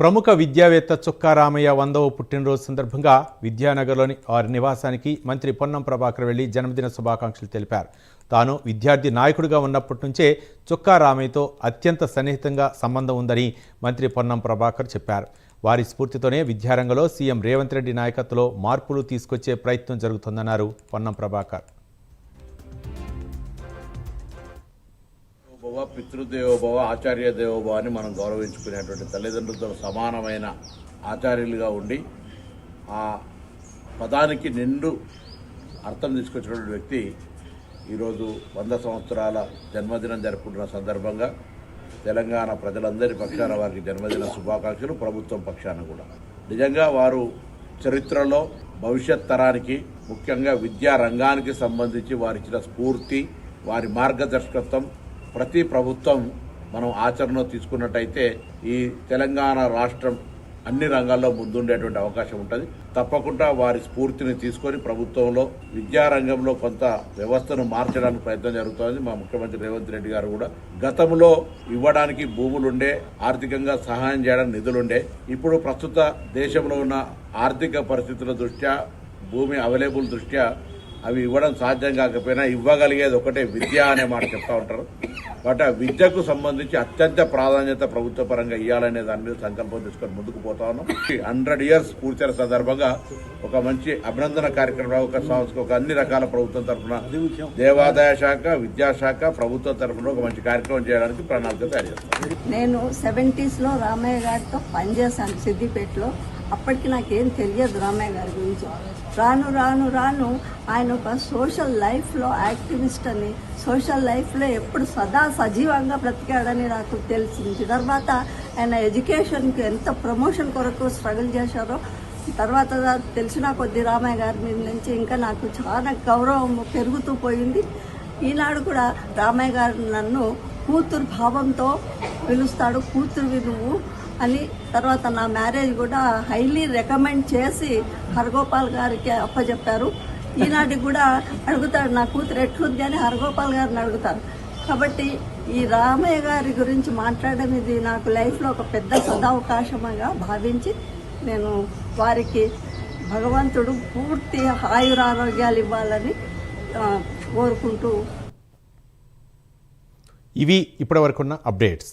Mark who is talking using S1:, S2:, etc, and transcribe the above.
S1: ప్రముఖ విద్యావేత్త చుక్కా రామయ్య వందవ పుట్టినరోజు సందర్భంగా విద్యానగర్లోని వారి నివాసానికి మంత్రి పొన్నం ప్రభాకర్ వెళ్ళి జన్మదిన శుభాకాంక్షలు తెలిపారు. తాను విద్యార్థి నాయకుడిగా ఉన్నప్పటి నుంచే చుక్కా రామయ్యతో అత్యంత సన్నిహితంగా సంబంధం ఉందని మంత్రి పొన్నం ప్రభాకర్ చెప్పారు. వారి స్ఫూర్తితోనే విద్యారంగంలో సీఎం రేవంత్ రెడ్డి నాయకత్వంలో మార్పులు తీసుకొచ్చే ప్రయత్నం జరుగుతుందన్నారు పొన్నం ప్రభాకర్.
S2: భవ పితృదేవోభవ ఆచార్య దేవోభవ అని మనం గౌరవించుకునేటువంటి తల్లిదండ్రులతో సమానమైన ఆచార్యులుగా ఉండి ఆ పదానికి నిండు అర్థం తీసుకొచ్చినటువంటి వ్యక్తి ఈరోజు వంద సంవత్సరాల జన్మదినం జరుపుకుంటున్న సందర్భంగా తెలంగాణ ప్రజలందరి పక్షాన వారికి జన్మదిన శుభాకాంక్షలు ప్రభుత్వం పక్షాన కూడా. నిజంగా వారు చరిత్రలో భవిష్యత్ తరానికి ముఖ్యంగా విద్యా రంగానికి సంబంధించి వారిచ్చిన స్ఫూర్తి వారి మార్గదర్శకత్వం ప్రతి ప్రభుత్వం మనం ఆచరణలో తీసుకున్నట్టయితే ఈ తెలంగాణ రాష్ట్రం అన్ని రంగాల్లో ముందుండేటువంటి అవకాశం ఉంటుంది. తప్పకుండా వారి స్ఫూర్తిని తీసుకొని ప్రభుత్వంలో విద్యారంగంలో కొంత వ్యవస్థను మార్చడానికి ప్రయత్నం జరుగుతోంది. మా ముఖ్యమంత్రి రేవంత్ రెడ్డి గారు కూడా గతంలో ఇవ్వడానికి భూములుండే ఆర్థికంగా సహాయం చేయడానికి నిధులుండే ఇప్పుడు ప్రస్తుత దేశంలో ఉన్న ఆర్థిక పరిస్థితుల దృష్ట్యా భూమి అవైలబుల్ దృష్ట్యా అవి ఇవ్వడం సాధ్యం కాకపోయినా ఇవ్వగలిగేది ఒకటే విద్య అనే మాట చెప్తా ఉంటారు. బట్ ఆ విద్యకు సంబంధించి అత్యంత ప్రాధాన్యత ప్రభుత్వ పరంగా ఇవ్వాలనే దాని మీద సంకల్పం తీసుకొని ముందుకు పోతా ఉన్నాం. హండ్రెడ్ ఇయర్స్ పూర్తయిన సందర్భంగా ఒక మంచి అభినందన కార్యక్రమం ఒక సంస్థ ఒక అన్ని రకాల ప్రభుత్వం తరఫున దేవాదాయ శాఖ విద్యాశాఖ ప్రభుత్వం తరఫున ఒక మంచి కార్యక్రమం చేయడానికి ప్రణాళిక తయారు చేస్తాం.
S3: నేను సెవెంటీస్లో రామయ్య గారితో పనిచేశాను సిద్దిపేటలో. అప్పటికి నాకేం తెలియదు రామయ్య గారి గురించి. రాను రాను రాను ఆయన ఒక సోషల్ లైఫ్లో యాక్టివిస్ట్ అని సోషల్ లైఫ్లో ఎప్పుడు సదా సజీవంగా బ్రతికాడని నాకు తెలిసింది. తర్వాత ఆయన ఎడ్యుకేషన్కి ఎంత ప్రమోషన్ కొరకు స్ట్రగుల్ చేశారో తర్వాత తెలిసిన కొద్ది రామయ్య గారి మీద నుంచి ఇంకా నాకు చాలా గౌరవం పెరుగుతూ పోయింది. ఈనాడు కూడా రామయ్య గారు నన్ను కూతురు భావంతో పిలుస్తాడు. కూతురువి నువ్వు అని తర్వాత నా మ్యారేజ్ కూడా హైలీ రికమెండ్ చేసి హరగోపాల్ గారికి అప్పచెప్పారు ఈనాటికి కూడా అడుగుతాడు నా కూతురు ఎట్లుంది? అని హరగోపాల్ గారిని అడుగుతారు. కాబట్టి ఈ రామయ్య గారి గురించి మాట్లాడడం ఇది నాకు లైఫ్లో ఒక పెద్ద సదావకాశంగా భావించి నేను వారికి భగవంతుడు పూర్తి ఆయురారోగ్యాలు ఇవ్వాలని కోరుకుంటూ
S1: ఇవి ఇప్పటివరకున్న అప్డేట్స్.